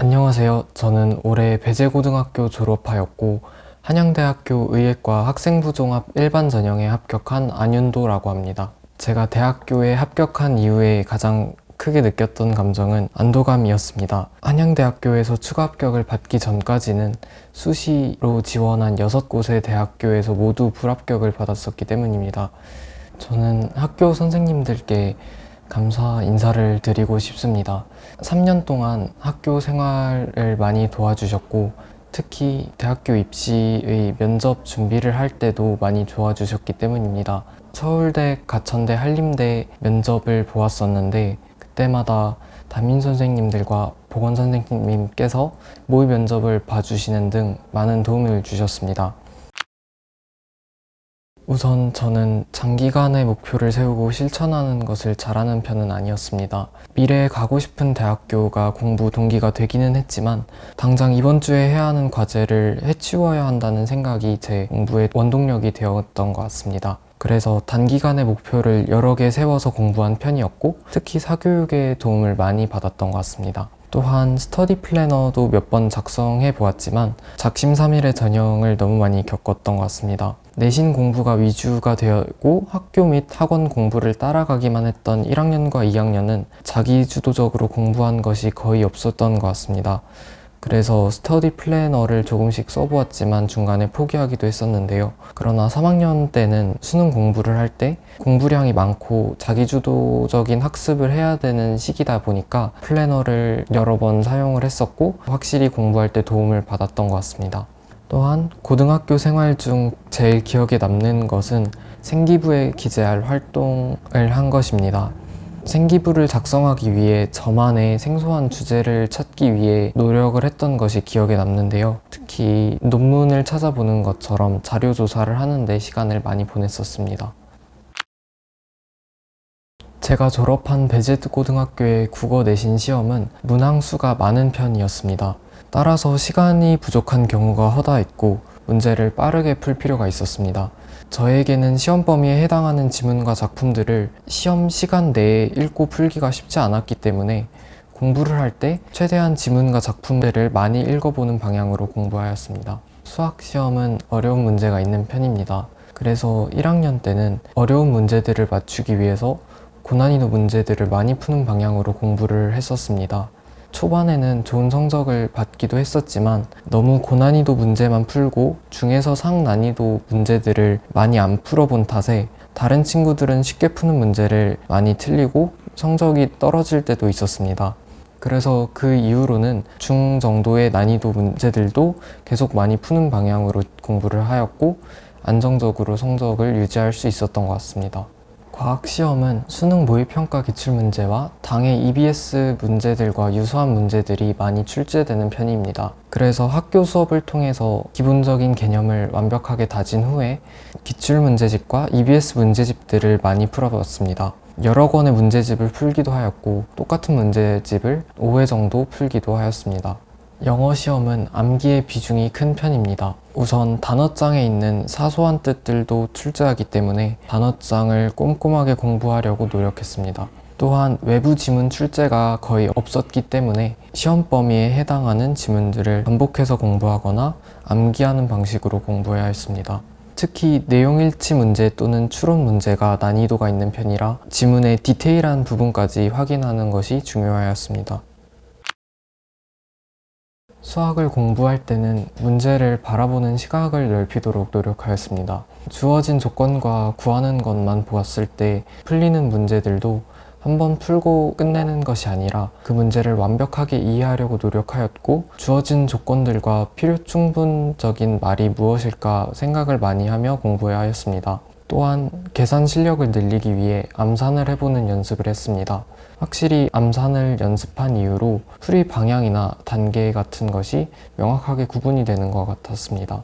안녕하세요. 저는 올해 배재고등학교 졸업하였고 한양대학교 의예과 학생부 종합 일반 전형에 합격한 안윤도라고 합니다. 제가 대학교에 합격한 이후에 가장 크게 느꼈던 감정은 안도감이었습니다. 한양대학교에서 추가 합격을 받기 전까지는 수시로 지원한 6곳의 대학교에서 모두 불합격을 받았었기 때문입니다. 저는 학교 선생님들께 감사 인사를 드리고 싶습니다. 3년 동안 학교 생활을 많이 도와주셨고, 특히 대학교 입시의 면접 준비를 할 때도 많이 도와주셨기 때문입니다. 서울대, 가천대, 한림대 면접을 보았었는데, 그때마다 담임 선생님들과 보건 선생님께서 모의 면접을 봐주시는 등 많은 도움을 주셨습니다. 우선 저는 장기간의 목표를 세우고 실천하는 것을 잘하는 편은 아니었습니다. 미래에 가고 싶은 대학교가 공부 동기가 되기는 했지만 당장 이번 주에 해야 하는 과제를 해치워야 한다는 생각이 제 공부의 원동력이 되었던 것 같습니다. 그래서 단기간의 목표를 여러 개 세워서 공부한 편이었고 특히 사교육에 도움을 많이 받았던 것 같습니다. 또한 스터디 플래너도 몇 번 작성해 보았지만 작심삼일의 전형을 너무 많이 겪었던 것 같습니다. 내신 공부가 위주가 되었고 학교 및 학원 공부를 따라가기만 했던 1학년과 2학년은 자기 주도적으로 공부한 것이 거의 없었던 것 같습니다. 그래서 스터디 플래너를 조금씩 써보았지만 중간에 포기하기도 했었는데요. 그러나 3학년 때는 수능 공부를 할 때 공부량이 많고 자기주도적인 학습을 해야 되는 시기다 보니까 플래너를 여러 번 사용을 했었고 확실히 공부할 때 도움을 받았던 것 같습니다. 또한 고등학교 생활 중 제일 기억에 남는 것은 생기부에 기재할 활동을 한 것입니다. 생기부를 작성하기 위해 저만의 생소한 주제를 찾기 위해 노력을 했던 것이 기억에 남는데요. 특히 논문을 찾아보는 것처럼 자료 조사를 하는데 시간을 많이 보냈었습니다. 제가 졸업한 베제트 고등학교의 국어 내신 시험은 문항수가 많은 편이었습니다. 따라서 시간이 부족한 경우가 허다했고 문제를 빠르게 풀 필요가 있었습니다. 저에게는 시험 범위에 해당하는 지문과 작품들을 시험 시간 내에 읽고 풀기가 쉽지 않았기 때문에 공부를 할 때 최대한 지문과 작품들을 많이 읽어보는 방향으로 공부하였습니다. 수학 시험은 어려운 문제가 있는 편입니다. 그래서 1학년 때는 어려운 문제들을 맞추기 위해서 고난이도 문제들을 많이 푸는 방향으로 공부를 했었습니다. 초반에는 좋은 성적을 받기도 했었지만 너무 고난이도 문제만 풀고 중에서 상난이도 문제들을 많이 안 풀어본 탓에 다른 친구들은 쉽게 푸는 문제를 많이 틀리고 성적이 떨어질 때도 있었습니다. 그래서 그 이후로는 중 정도의 난이도 문제들도 계속 많이 푸는 방향으로 공부를 하였고 안정적으로 성적을 유지할 수 있었던 것 같습니다. 과학 시험은 수능 모의평가 기출문제와 당의 EBS 문제들과 유사한 문제들이 많이 출제되는 편입니다. 그래서 학교 수업을 통해서 기본적인 개념을 완벽하게 다진 후에 기출문제집과 EBS 문제집들을 많이 풀어봤습니다. 여러 권의 문제집을 풀기도 하였고 똑같은 문제집을 5회 정도 풀기도 하였습니다. 영어 시험은 암기의 비중이 큰 편입니다. 우선 단어장에 있는 사소한 뜻들도 출제하기 때문에 단어장을 꼼꼼하게 공부하려고 노력했습니다. 또한 외부 지문 출제가 거의 없었기 때문에 시험 범위에 해당하는 지문들을 반복해서 공부하거나 암기하는 방식으로 공부해야 했습니다. 특히 내용 일치 문제 또는 추론 문제가 난이도가 있는 편이라 지문의 디테일한 부분까지 확인하는 것이 중요하였습니다. 수학을 공부할 때는 문제를 바라보는 시각을 넓히도록 노력하였습니다. 주어진 조건과 구하는 것만 보았을 때 풀리는 문제들도 한번 풀고 끝내는 것이 아니라 그 문제를 완벽하게 이해하려고 노력하였고 주어진 조건들과 필요 충분적인 말이 무엇일까 생각을 많이 하며 공부해야 하였습니다. 또한 계산 실력을 늘리기 위해 암산을 해보는 연습을 했습니다. 확실히 암산을 연습한 이후로 풀이 방향이나 단계 같은 것이 명확하게 구분이 되는 것 같았습니다.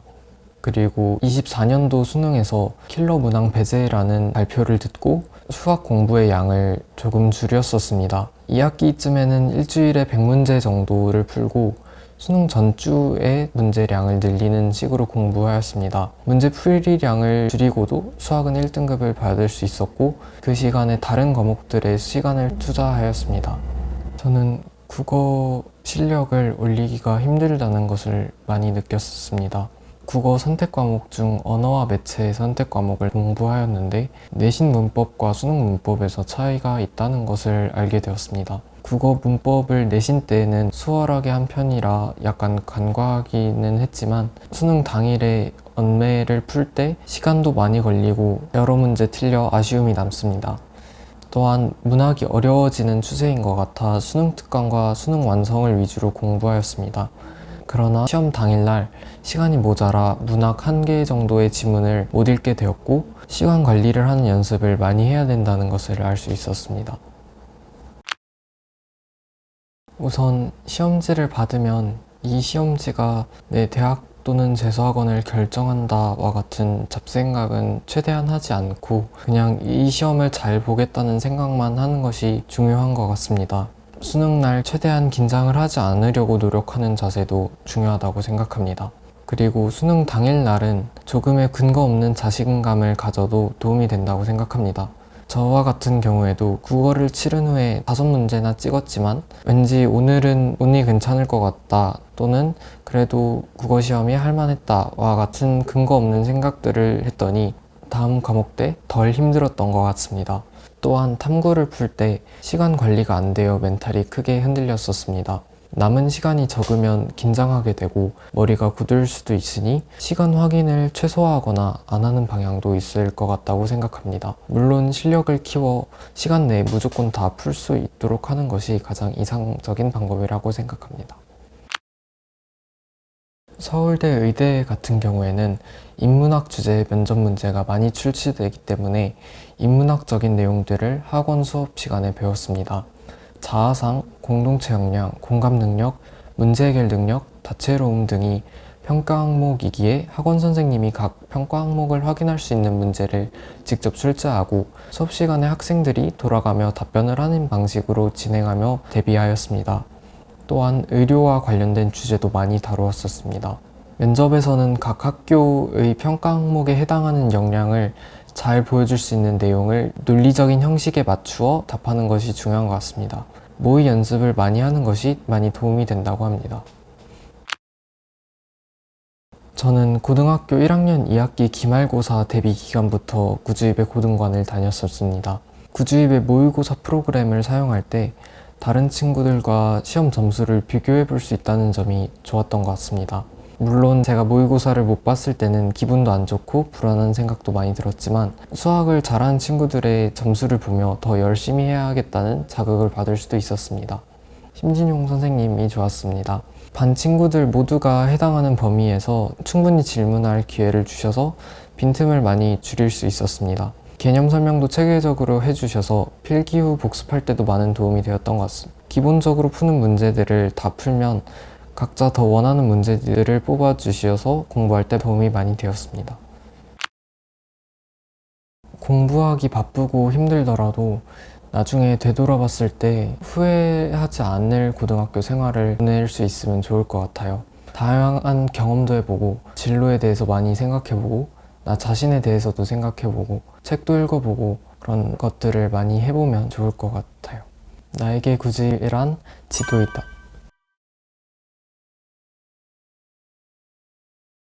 그리고 24년도 수능에서 킬러 문항 배제라는 발표를 듣고 수학 공부의 양을 조금 줄였었습니다. 2학기쯤에는 일주일에 100문제 정도를 풀고 수능 전주에 문제량을 늘리는 식으로 공부하였습니다. 문제 풀이량을 줄이고도 수학은 1등급을 받을 수 있었고 그 시간에 다른 과목들에 시간을 투자하였습니다. 저는 국어 실력을 올리기가 힘들다는 것을 많이 느꼈습니다. 국어 선택 과목 중 언어와 매체 선택 과목을 공부하였는데 내신 문법과 수능 문법에서 차이가 있다는 것을 알게 되었습니다. 국어 문법을 내신 때에는 수월하게 한 편이라 약간 간과하기는 했지만 수능 당일에 언매를 풀 때 시간도 많이 걸리고 여러 문제 틀려 아쉬움이 남습니다. 또한 문학이 어려워지는 추세인 것 같아 수능 특강과 수능 완성을 위주로 공부하였습니다. 그러나 시험 당일날 시간이 모자라 문학 한 개 정도의 지문을 못 읽게 되었고 시간 관리를 하는 연습을 많이 해야 된다는 것을 알 수 있었습니다. 우선 시험지를 받으면 이 시험지가 내 대학 또는 재수학원을 결정한다와 같은 잡생각은 최대한 하지 않고 그냥 이 시험을 잘 보겠다는 생각만 하는 것이 중요한 것 같습니다. 수능 날 최대한 긴장을 하지 않으려고 노력하는 자세도 중요하다고 생각합니다. 그리고 수능 당일 날은 조금의 근거 없는 자신감을 가져도 도움이 된다고 생각합니다. 저와 같은 경우에도 국어를 치른 후에 다섯 문제나 찍었지만 왠지 오늘은 운이 괜찮을 것 같다 또는 그래도 국어 시험이 할만했다와 같은 근거 없는 생각들을 했더니 다음 과목 때 덜 힘들었던 것 같습니다. 또한 탐구를 풀 때 시간 관리가 안 되어 멘탈이 크게 흔들렸었습니다. 남은 시간이 적으면 긴장하게 되고 머리가 굳을 수도 있으니 시간 확인을 최소화하거나 안 하는 방향도 있을 것 같다고 생각합니다. 물론 실력을 키워 시간 내에 무조건 다 풀 수 있도록 하는 것이 가장 이상적인 방법이라고 생각합니다. 서울대 의대 같은 경우에는 인문학 주제 면접 문제가 많이 출시되기 때문에 인문학적인 내용들을 학원 수업 시간에 배웠습니다. 자아상, 공동체 역량, 공감 능력, 문제 해결 능력, 다채로움 등이 평가 항목이기에 학원 선생님이 각 평가 항목을 확인할 수 있는 문제를 직접 출제하고 수업 시간에 학생들이 돌아가며 답변을 하는 방식으로 진행하며 대비하였습니다. 또한 의료와 관련된 주제도 많이 다루었었습니다. 면접에서는 각 학교의 평가 항목에 해당하는 역량을 잘 보여줄 수 있는 내용을 논리적인 형식에 맞추어 답하는 것이 중요한 것 같습니다. 모의 연습을 많이 하는 것이 많이 도움이 된다고 합니다. 저는 고등학교 1학년 2학기 기말고사 대비 기간부터 구주입의 고등관을 다녔었습니다. 구주입의 모의고사 프로그램을 사용할 때 다른 친구들과 시험 점수를 비교해 볼 수 있다는 점이 좋았던 것 같습니다. 물론 제가 모의고사를 못 봤을 때는 기분도 안 좋고 불안한 생각도 많이 들었지만 수학을 잘하는 친구들의 점수를 보며 더 열심히 해야겠다는 자극을 받을 수도 있었습니다. 심진용 선생님이 좋았습니다. 반 친구들 모두가 해당하는 범위에서 충분히 질문할 기회를 주셔서 빈틈을 많이 줄일 수 있었습니다. 개념 설명도 체계적으로 해주셔서 필기 후 복습할 때도 많은 도움이 되었던 것 같습니다. 기본적으로 푸는 문제들을 다 풀면 각자 더 원하는 문제들을 뽑아주셔서 공부할 때 도움이 많이 되었습니다. 공부하기 바쁘고 힘들더라도 나중에 되돌아봤을 때 후회하지 않을 고등학교 생활을 보낼 수 있으면 좋을 것 같아요. 다양한 경험도 해보고 진로에 대해서 많이 생각해보고 나 자신에 대해서도 생각해보고 책도 읽어보고 그런 것들을 많이 해보면 좋을 것 같아요. 나에게 굳이란 지도이다.